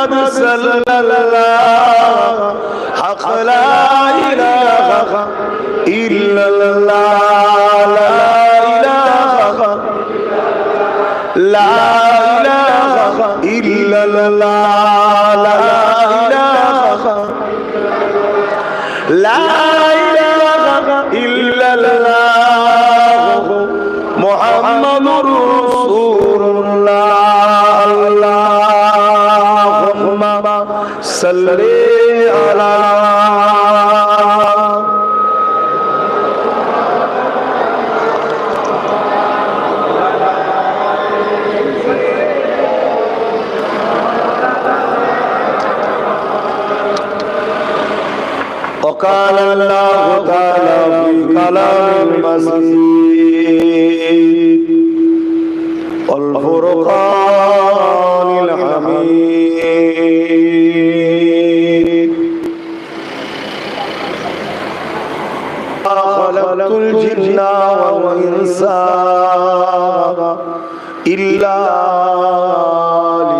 محمد صلى الله حق لا إله إلا الله لا إله لا إله إلا الله لا إله إلا صل على وقال الله تعالى في كلام المسيح والفرقان إلا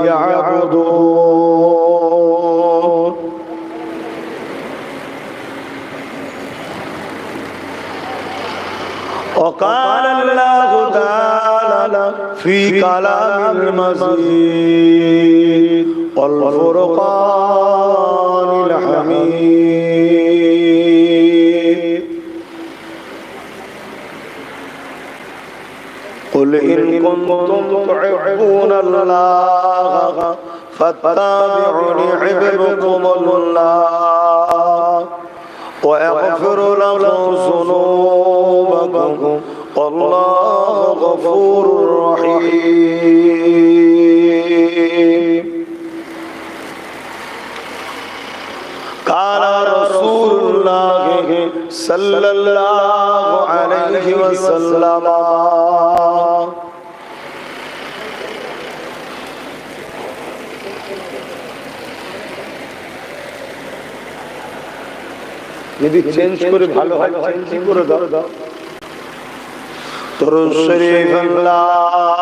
ليعبدون. وقال الله تعالى في كلام المزيد والفرقان الحميد. قل إن كنتم تحبون الله فاتبعوني يحببكم الله ويغفر لكم ذنوبكم والله غفور رحيم. قال الله صلى الله عليه وسلم যদি চেঞ্জ করে ভালো হয় চেঞ্জ করে দাও দাও তরুণ শরীফ আল্লাহুম্মা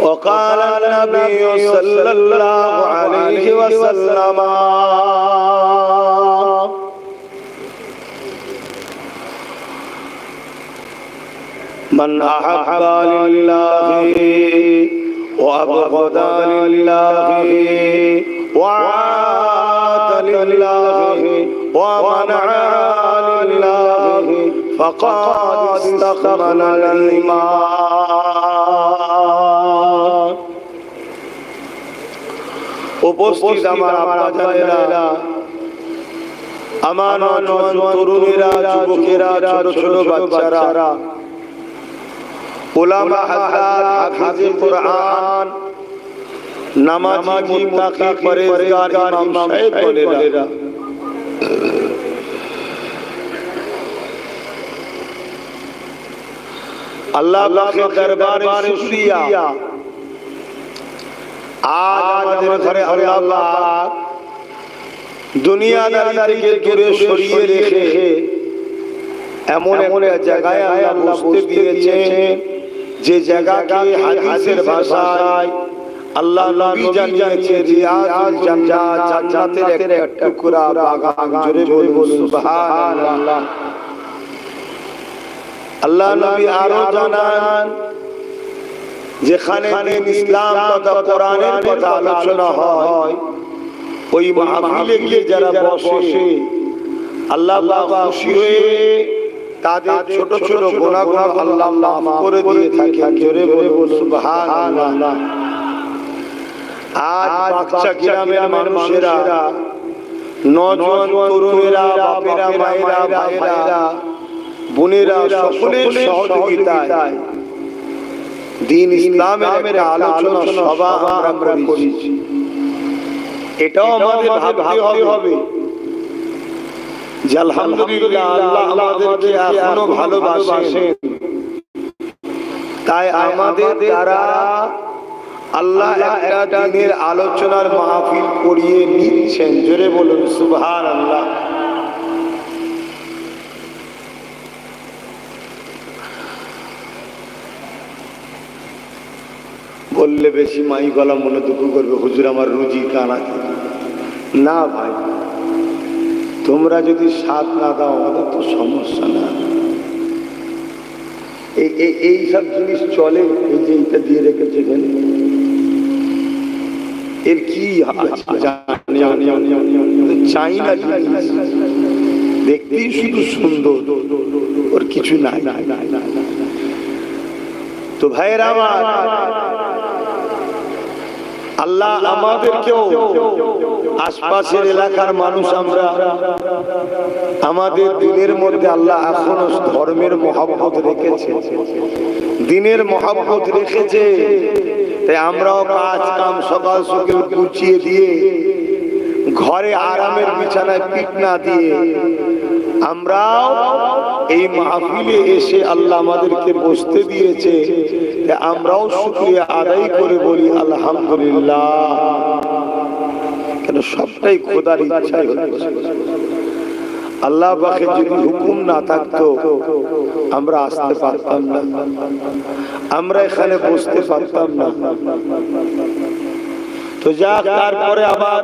وقال النبي صلى الله عليه وسلم. من أحب لله وأبغض لله وعاد لله ومنع فقد استخمن الإيمان উপস্থিত আমার আব্বাজানেরা আমার নজওয়ান তরুণীরা যুবকেরা ছোট ছোট বাচ্চারা উলামা হাজরাত হাফিজে কুরআন নামাজি মুত্তাকি পরহেজগার ইমাম সাহেব বলেরা আল্লাহ পাকের দরবারে শুকরিয়া। আজ আমাদের ঘরে আল্লাহ পাক দুনিয়াদারি থেকে দূরে সরিয়ে রেখে এমন এমন জায়গায় আল্লাহ বসতে দিয়েছেন, যে জায়গাকে হাদিসের ভাষায় আল্লাহ নবী জানিয়েছে রিয়াজুল জান্নাত আল্লাহ নবী আরও জানান যেখানে দিন ইসলাম তথা কোরআনের কথা আলোচনা হয় ওই মাহফিলে গিয়ে যারা বসে আল্লাহ খুশি হয়ে তাদের ছোট ছোট গুণাগুণ আল্লাহ মাফ করে দিয়ে থাকেন জোরে বলে বল সুবহানাল্লাহ। আজ বাচ্চা গ্রামের মানুষেরা নজওয়ান তরুণেরা বাপেরা মায়েরা ভাইয়েরা বোনেরা সকলের সহযোগিতায়। দিন ইসলামের একটা আলোচনা সভা আমরা করেছি। এটাও আমাদের ভাবতে হবে। যে আলহামদুলিল্লাহ আল্লাহ আমাদেরকে এখনও ভালোবাসেন। তাই আমাদের দ্বারা আল্লাহ একটা দিনের আলোচনার মাহফিল করিয়ে নিচ্ছেন। জোরে বলুন সুবহান আল্লাহ বললে বেশি মাই গলা মনে দুঃখ করবে, হুজুর আমার রুজি কানা না ভাই, তোমরা যদি সাথ না দাও, আমাদের তো সমস্যা না। এই সব জিনিস চলে, এই যে এইটা দিয়ে রেখেছে এর কি চাই না দেখতেই শুধু সুন্দর, ওর কিছু নাই। তো ভাইয়ের আল্লাহ আমাদেরকেও আশপাশের এলাকার মানুষ আমরা আমাদের দিনের মধ্যে আল্লাহ এখনও ধর্মের মহাব্বত রেখেছে। দিনের মহাব্বত রেখেছে। তাই আমরাও কাজ কাম সকাল সকাল গুছিয়ে দিয়ে ঘরে আরামের বিছানায় পিট না দিয়ে আমরাও এই মাহফিলে এসে আল্লাহ আমাদেরকে বসতে দিয়েছে। আমরাও শুক্রিয়া আদায় করে বলি, আলহামদুলিল্লাহ। কেন সবটাই খোদার ইচ্ছাই আল্লাহ পাকে যদি হুকুম না থাকতো, আমরা আসতে পারতাম না। আমরা এখানে বসতে পারতাম না। তো যা তারপরে আবার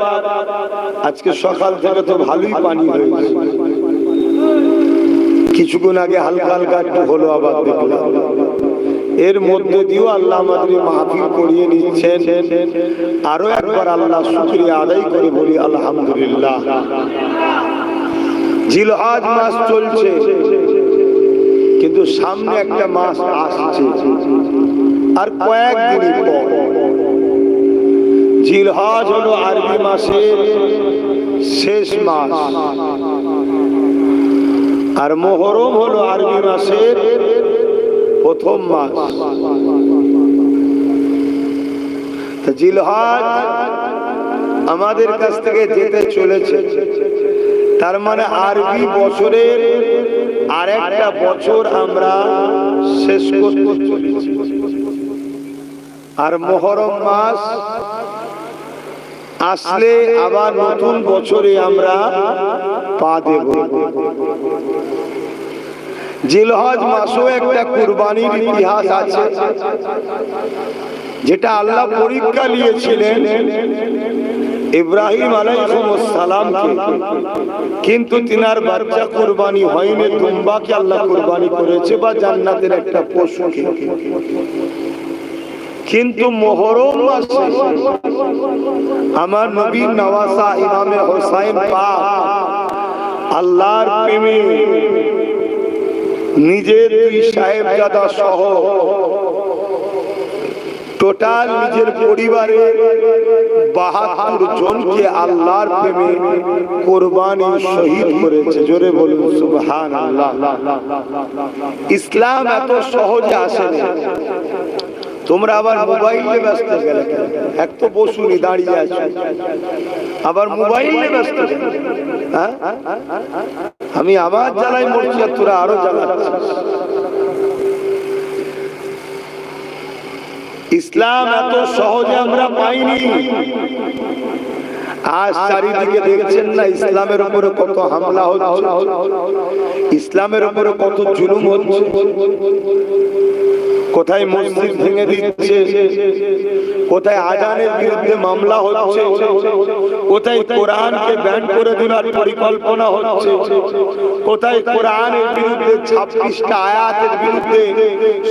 আজকে সকাল থেকে তো ভালোই পানি হয়েছে। কিছুক্ষণ আগে হালকা হালকা একটু হলো, আবার দেখলাম। এর মধ্যে দিয়েও আল্লাহ আমাদের মাহফিল করিয়ে নিচ্ছেন। আরও একবার আল্লাহ শুক্রিয়া আদায় করে বলি, আলহামদুলিল্লাহ। জিলহাজ মাস চলছে, কিন্তু সামনে একটা মাস আসছে। আর কয়েকদিন পর, জিলহাজ হলো আরবি মাসের শেষ মাস। আর মোহরম হলো আরবি মাসের প্রথম মাস। জিলহাজ আমাদের কাছ থেকে যেতে চলেছে। তার মানে আরবি বছরের আর একটা বছর আমরা শেষ আর মোহরম মাস আসলে আবার নতুন বছরে আমরা পা দেব। জিলহজ মাসও একটা কুরবানির ইতিহাস আছে, যেটা আল্লাহ পরীক্ষা নিয়েছিলেন ইব্রাহিম আলাইহিসসালামকে। কিন্তু তিনার বাচ্চা কুরবানি হয়নি দুম্বাকে আল্লাহ কুরবানি করেছে বা জান্নাতের একটা পশুকে। কিন্তু মোহরম মাসে আমার নবীর নওয়াসা ইমামে হোসাইন পাক আল্লাহর প্রেমে নিজের দুই সাহেবজাদা সহ টোটাল নিজের পরিবারের বাহাত্তর জনকে আল্লাহর প্রেমে কোরবানি শহীদ করেছে। জোরে বলুন সুবহান আল্লাহ ইসলাম এত সহজে আসে তোমরা আবার মোবাইলে ব্যস্ত গেলে এক তো বসুনি দাঁড়িয়ে আছো। আবার মোবাইলে ব্যস্ত হ্যাঁ? আমি আবার জ্বালাই মরছি আর তোরা আরও জ্বালাচ্ছিস। ইসলাম এত সহজে আমরা পাইনি। আজ চারিদিকে দেখছেন না ইসলামের উপরে কত হামলা হচ্ছে। ইসলামের উপরে কত জুলুম হচ্ছে। কোথায় মসজিদ ভেঙে দিচ্ছে? কোথায় আজানের বিরুদ্ধে মামলা হচ্ছে? কোথায় কোরআনকে ব্যান করে দেওয়ার পরিকল্পনা হচ্ছে? কোথায় কোরআনের বিরুদ্ধে ছাব্বিশটা আয়াতের বিরুদ্ধে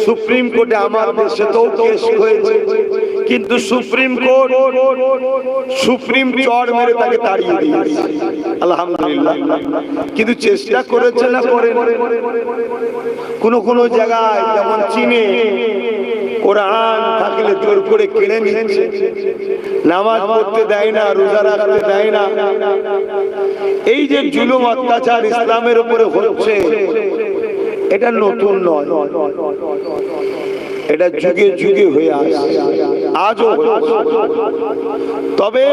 সুপ্রিম কোর্টে আমার দেশে তো কেস হয়েছে। কিন্তু সুপ্রিম কোর্ট সুপ্রিম চড় মেরে তাকে তাড়িয়ে দিয়েছে। আলহামদুলিল্লাহ। কিন্তু চেষ্টা করেছে না করেন কোন কোন জায়গায় যেমন চীনে কোরআন থাকলে জোর করে কিনে নিচ্ছে। নামাজ পড়তে দেয় না, রোজা রাখতে দেয় না। এই যে জুলুম অত্যাচার ইসলামের উপরে হচ্ছে, এটা নতুন নয়। এটা যুগে যুগে হয়ে আসছে। আজও। তবে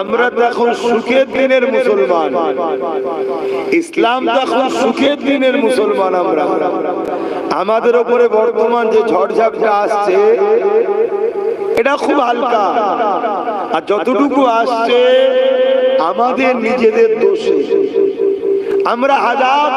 আমরা তো এখন সুখের দিনের মুসলমান। ইসলাম তো এখন সুখের দিনের মুসলমান আমরা। আমাদের উপরে বর্তমান যে ঝড়ঝাপটা আসছে, এটা খুব হালকা। আর যতটুকু আসছে, আমাদের নিজেদের দোষে। আমরা হাজার